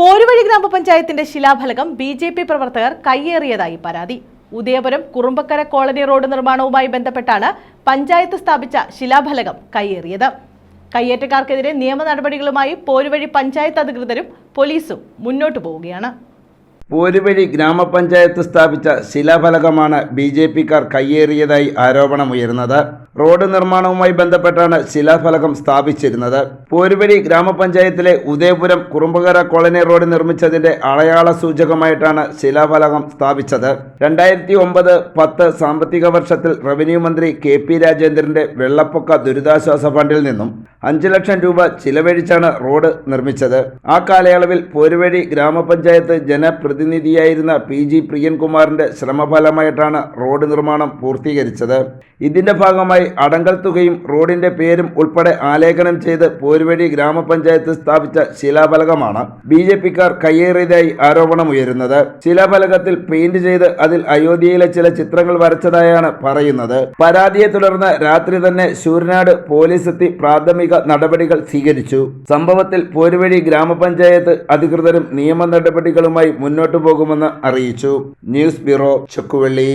പോരുവഴി ഗ്രാമപഞ്ചായത്തിന്റെ ശിലാഫലകം B J P പ്രവർത്തകർ കയ്യേറിയതായി പരാതി. ഉദയപുരം കുറുമ്പക്കര കോളനി റോഡ് നിർമ്മാണവുമായി ബന്ധപ്പെട്ടാണ് പഞ്ചായത്ത് സ്ഥാപിച്ച ശിലാഫലകം കയ്യേറിയത്. കയ്യേറ്റക്കാർക്കെതിരെ നിയമ നടപടികളുമായി പോരുവഴി പഞ്ചായത്ത് അധികൃതരും പോലീസും മുന്നോട്ടു പോവുകയാണ്. പോരുവഴി ഗ്രാമപഞ്ചായത്ത് സ്ഥാപിച്ച ശിലാഫലകമാണ് ബി ജെ പിക്കാർ കയ്യേറിയതായി ആരോപണമുയർന്നത്. റോഡ് നിർമ്മാണവുമായി ബന്ധപ്പെട്ടാണ് ശിലാഫലകം സ്ഥാപിച്ചിരുന്നത്. പോരുവഴി ഗ്രാമപഞ്ചായത്തിലെ ഉദയപുരം കുറുമ്പകര കോളനി റോഡ് നിർമ്മിച്ചതിന്റെ അടയാള സൂചകമായിട്ടാണ് ശിലാഫലകം സ്ഥാപിച്ചത്. രണ്ടായിരത്തി ഒമ്പത് പത്ത് സാമ്പത്തിക വർഷത്തിൽ റവന്യൂ മന്ത്രി കെ പി രാജേന്ദ്രന്റെ വെള്ളപ്പൊക്ക ദുരിതാശ്വാസ ഫണ്ടിൽ നിന്നും അഞ്ച് ലക്ഷം രൂപ ചിലവഴിച്ചാണ് റോഡ് നിർമ്മിച്ചത്. ആ കാലയളവിൽ പോരുവഴി ഗ്രാമപഞ്ചായത്ത് ജനപ്രതിനിധിയായിരുന്ന പി ജി പ്രിയൻകുമാറിന്റെ ശ്രമഫലമായിട്ടാണ് റോഡ് നിർമ്മാണം പൂർത്തീകരിച്ചത്. ഇതിന്റെ ഭാഗമായി അടങ്കൽ തുകയും റോഡിന്റെ പേരും ഉൾപ്പെടെ ആലേഖനം ചെയ്ത് പോരുവഴി ഗ്രാമപഞ്ചായത്ത് സ്ഥാപിച്ച ശിലാഫലകമാണ് ബി ജെ പിക്കാർ കയ്യേറിയതായി ആരോപണമുയരുന്നത്. ശിലാഫലകത്തിൽ പെയിന്റ് ചെയ്ത് അതിൽ അയോധ്യയിലെ ചില ചിത്രങ്ങൾ വരച്ചതായാണ് പറയുന്നത്. പരാതിയെ തുടർന്ന് രാത്രി തന്നെ ശൂരനാട് പോലീസ് എത്തി പ്രാഥമിക നടപടികൾ സ്വീകരിച്ചു. സംഭവത്തിൽ പോരുവഴി ഗ്രാമപഞ്ചായത്ത് അധികൃതരും നിയമ നടപടികളുമായി മുന്നോട്ടു പോകുമെന്ന് അറിയിച്ചു. News bureau Chokkuvalli.